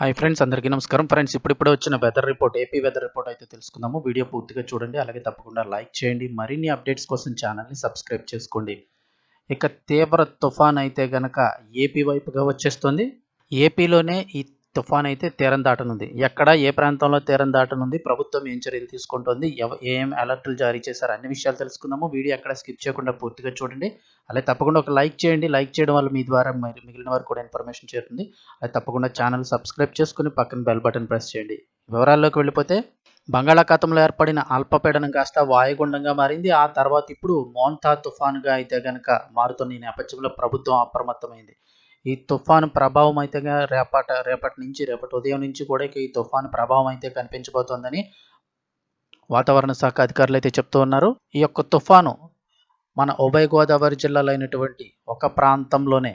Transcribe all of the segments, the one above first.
Hi friends అందరికీ నమస్కారం. Friends ఇప్పుడిప్పుడే వచ్చిన weather report AP weather report అయితే తెలుసుకుందాము. వీడియో పూర్తిగా చూడండి అలాగే తప్పకుండా లైక్ చేయండి. మరిన్ని అప్డేట్స్ కోసం ఛానల్ని సబ్స్క్రైబ్ చేసుకోండి. ఇక తీవ్ర తుఫాన్ అయితే గనక ఏపీ వైపుగా వచ్చేస్తుంది. ఏపీలోనే ఈ తుఫాన్ అయితే తీరం దాటనుంది. ఎక్కడ ఏ ప్రాంతంలో తీరం దాటనుంది ప్రభుత్వం ఏం చర్యలు తీసుకుంటుంది ఎవ ఏం అలర్ట్లు జారీ చేశారు అన్ని విషయాలు తెలుసుకుందాము. వీడియో ఎక్కడ స్కిప్ చేయకుండా పూర్తిగా చూడండి. అలాగే తప్పకుండా ఒక లైక్ చేయండి. లైక్ చేయడం వల్ల మీ ద్వారా మిగిలిన వారు కూడా ఇన్ఫర్మేషన్ చేరుతుంది. అలాగే తప్పకుండా ఛానల్ సబ్స్క్రైబ్ చేసుకుని పక్కన బెల్ బటన్ ప్రెస్ చేయండి. వివరాల్లోకి వెళ్ళిపోతే బంగాళాఖాతంలో ఏర్పడిన అల్పపీడనం కాస్త వాయుగుండంగా మారింది. ఆ తర్వాత ఇప్పుడు మోంతా తుఫాన్గా అయితే గనక మారుతున్న ఈ నేపథ్యంలో ప్రభుత్వం అప్రమత్తమైంది. ఈ తుఫాను ప్రభావం అయితే రేపటి రేపట రేపటి నుంచి రేపటి ఉదయం నుంచి కూడా ఈ తుఫాను ప్రభావం అయితే కనిపించబోతోందని వాతావరణ శాఖ అధికారులు అయితే చెప్తూ ఉన్నారు. ఈ యొక్క తుఫాను మన ఉభయ గోదావరి జిల్లాలో అయినటువంటి ఒక ప్రాంతంలోనే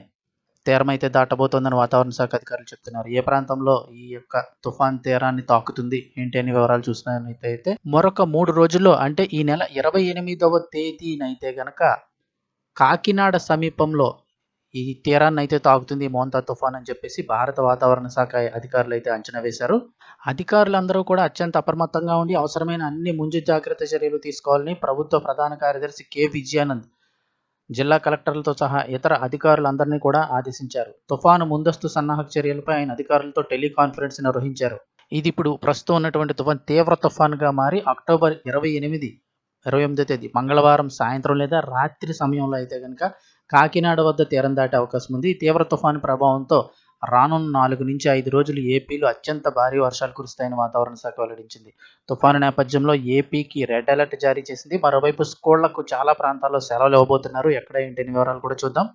తీరమైతే దాటబోతోందని వాతావరణ శాఖ అధికారులు చెప్తున్నారు. ఏ ప్రాంతంలో ఈ యొక్క తుఫాన్ తీరాన్ని తాకుతుంది ఏంటి అని వివరాలు చూసినైతే అయితే మరొక మూడు రోజుల్లో అంటే ఈ నెల ఇరవై ఎనిమిదవ తేదీనైతే గనక కాకినాడ సమీపంలో ఈ తీరాన్ని అయితే తాకుతుంది మోంతా తుఫాన్ అని చెప్పేసి భారత వాతావరణ శాఖ అధికారులు అయితే అంచనా వేశారు. అధికారులందరూ కూడా అత్యంత అప్రమత్తంగా ఉండి అవసరమైన అన్ని ముందు జాగ్రత్త చర్యలు తీసుకోవాలని ప్రభుత్వ ప్రధాన కార్యదర్శి కె. విజయానంద్ జిల్లా కలెక్టర్లతో సహా ఇతర అధికారులందరినీ కూడా ఆదేశించారు. తుఫాను ముందస్తు సన్నాహక చర్యలపై ఆయన అధికారులతో టెలికాన్ఫరెన్స్ నిర్వహించారు. ఇది ఇప్పుడు ప్రస్తుతం ఉన్నటువంటి తుఫాన్ తీవ్ర తుఫాన్గా మారి అక్టోబర్ ఇరవై ఎనిమిది ఇరవై ఎనిమిదో తేదీ మంగళవారం సాయంత్రం లేదా రాత్రి సమయంలో అయితే కనుక కాకినాడ వద్ద తీరం దాటే అవకాశం ఉంది. తీవ్ర తుఫాను ప్రభావంతో రానున్న నాలుగు నుంచి ఐదు రోజులు ఏపీలో అత్యంత భారీ వర్షాలు కురుస్తాయని వాతావరణ శాఖ వెల్లడించింది. తుఫాను నేపథ్యంలో ఏపీకి రెడ్ అలర్ట్ జారీ చేసింది. మరోవైపు స్కూళ్ళకు చాలా ప్రాంతాల్లో సెలవులు ఇవ్వబోతున్నారు. ఎక్కడ ఏంటి వివరాలు కూడా చూద్దాం.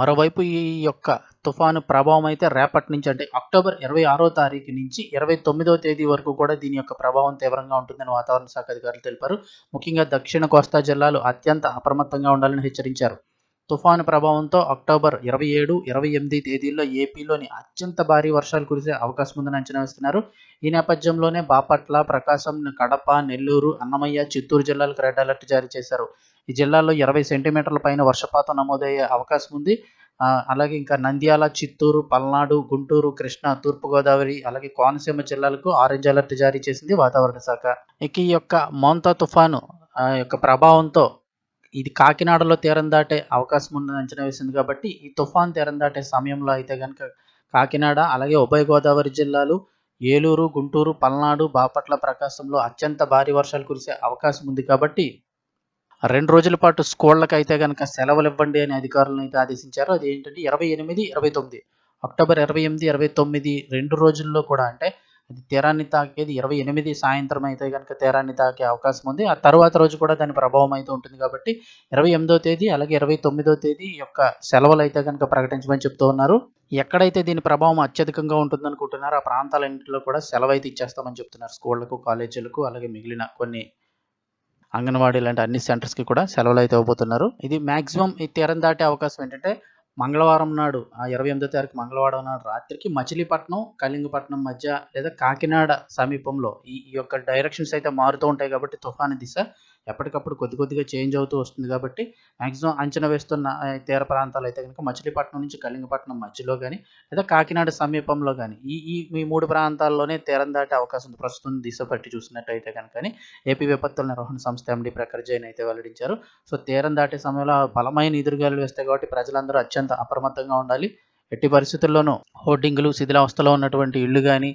మరోవైపు ఈ యొక్క తుఫాను ప్రభావం అయితే రేపటి నుంచి అంటే అక్టోబర్ ఇరవై ఆరో తారీఖు నుంచి ఇరవై తొమ్మిదో తేదీ వరకు కూడా దీని యొక్క ప్రభావం తీవ్రంగా ఉంటుందని వాతావరణ శాఖ అధికారులు తెలిపారు. ముఖ్యంగా దక్షిణ కోస్తా జిల్లాలు అత్యంత అప్రమత్తంగా ఉండాలని హెచ్చరించారు. తుఫాను ప్రభావంతో అక్టోబర్ ఇరవై ఏడు ఇరవై ఎనిమిది తేదీల్లో ఏపీలోని అత్యంత భారీ వర్షాలు కురిసే అవకాశం ఉందని అంచనా వేస్తున్నారు. ఈ నేపథ్యంలోనే బాపట్ల ప్రకాశం కడప నెల్లూరు అన్నమయ్య చిత్తూరు జిల్లాలకు రెడ్ అలర్ట్ జారీ చేశారు. ఈ జిల్లాలో ఇరవై సెంటీమీటర్ల పైన వర్షపాతం నమోదయ్యే అవకాశం ఉంది. అలాగే ఇంకా నంద్యాల చిత్తూరు పల్నాడు గుంటూరు కృష్ణా తూర్పుగోదావరి అలాగే కోనసీమ జిల్లాలకు ఆరెంజ్ అలర్ట్ జారీ చేసింది వాతావరణ శాఖ. ఇక ఈ యొక్క మోంతా తుఫాను ఆ యొక్క ప్రభావంతో ఇది కాకినాడలో తీరం దాటే అవకాశం ఉందని అంచనా వేసింది కాబట్టి ఈ తుఫాన్ తీరం దాటే సమయంలో అయితే కనుక కాకినాడ అలాగే ఉభయ గోదావరి జిల్లాలు ఏలూరు గుంటూరు పల్నాడు బాపట్ల ప్రకాశంలో అత్యంత భారీ వర్షాలు కురిసే అవకాశం ఉంది కాబట్టి రెండు రోజుల పాటు స్కూళ్ళకి అయితే కనుక సెలవులు ఇవ్వండి అని అధికారులను అయితే ఆదేశించారు. అది ఏంటంటే ఇరవై ఎనిమిది ఇరవై తొమ్మిది అక్టోబర్ ఇరవై ఎనిమిది ఇరవై తొమ్మిది రెండు రోజుల్లో కూడా అంటే అది తీరాన్ని తాకేది ఇరవై ఎనిమిది సాయంత్రం అయితే కనుక తీరాన్ని తాకే అవకాశం ఉంది. ఆ తర్వాత రోజు కూడా దాని ప్రభావం అయితే ఉంటుంది కాబట్టి ఇరవై ఎనిమిదో తేదీ అలాగే ఇరవై తొమ్మిదో తేదీ యొక్క సెలవులు అయితే కనుక ప్రకటించమని చెప్తూ ఉన్నారు. ఎక్కడైతే దీని ప్రభావం అత్యధికంగా ఉంటుందనుకుంటున్నారో ఆ ప్రాంతాలన్నింటిలో కూడా సెలవు అయితే ఇచ్చేస్తామని చెప్తున్నారు. స్కూళ్ళకు కాలేజీలకు అలాగే మిగిలిన కొన్ని అంగన్వాడీ లాంటి అన్ని సెంటర్స్కి కూడా సెలవులు అయితే ఇవ్వబోతున్నారు. ఇది మాక్సిమం ఈ తీరం దాటే అవకాశం ఏంటంటే మంగళవారం నాడు ఆ ఇరవై ఎనిమిదో తారీఖు మంగళవారం నాడు రాత్రికి మచిలీపట్నం కళింగపట్నం మధ్య లేదా కాకినాడ సమీపంలో ఈ యొక్క డైరెక్షన్స్ అయితే మారుతూ ఉంటాయి కాబట్టి తుఫాను దిశ ఎప్పటికప్పుడు కొద్ది కొద్దిగా చేంజ్ అవుతూ వస్తుంది కాబట్టి మ్యాక్సిమం అంచనా వేస్తున్న తీర ప్రాంతాలు అయితే కనుక మచిలీపట్నం నుంచి కళింగపట్నం మధ్యలో కానీ లేదా కాకినాడ సమీపంలో కానీ ఈ ఈ ఈ మూడు ప్రాంతాల్లోనే తీరం దాటే అవకాశం ఉంది. ప్రస్తుతం దిశ పట్టి చూసినట్టయితే కనుక ఏపీ విపత్తుల నిర్వహణ సంస్థ ఎండి ప్రఖర్ జైన్ అయితే వెల్లడించారు. సో తీరం దాటే సమయంలో బలమైన ఎదురుగాలు వేస్తాయి కాబట్టి ప్రజలందరూ అత్యంత అప్రమత్తంగా ఉండాలి. ఎట్టి పరిస్థితుల్లోనూ హోర్డింగ్లు శిథిలావస్థలో ఉన్నటువంటి ఇళ్ళు కానీ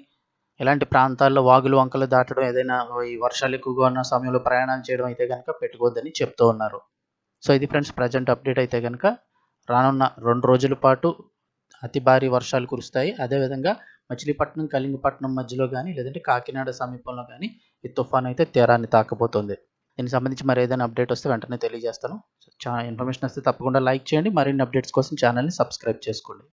ఇలాంటి ప్రాంతాల్లో వాగులు వంకలు దాటడం ఏదైనా ఈ వర్షాలు ఎక్కువగా ఉన్న సమయంలో ప్రయాణాలు చేయడం అయితే కనుక పెట్టుకోవద్దని చెప్తూ ఉన్నారు. సో ఇది ఫ్రెండ్స్ ప్రజెంట్ అప్డేట్ అయితే కనుక రానున్న రెండు రోజుల పాటు అతి భారీ వర్షాలు కురుస్తాయి. అదేవిధంగా మచిలీపట్నం కలింగపట్నం మధ్యలో కానీ లేదంటే కాకినాడ సమీపంలో కానీ ఈ తుఫాన్ అయితే తీరాన్ని తాకపోతుంది. దీనికి సంబంధించి మరి ఏదైనా అప్డేట్ వస్తే వెంటనే తెలియజేస్తాను. ఇన్ఫర్మేషన్ వస్తే తప్పకుండా లైక్ చేయండి. మరిన్ని అప్డేట్స్ కోసం ఛానల్ని సబ్స్క్రైబ్ చేసుకోండి.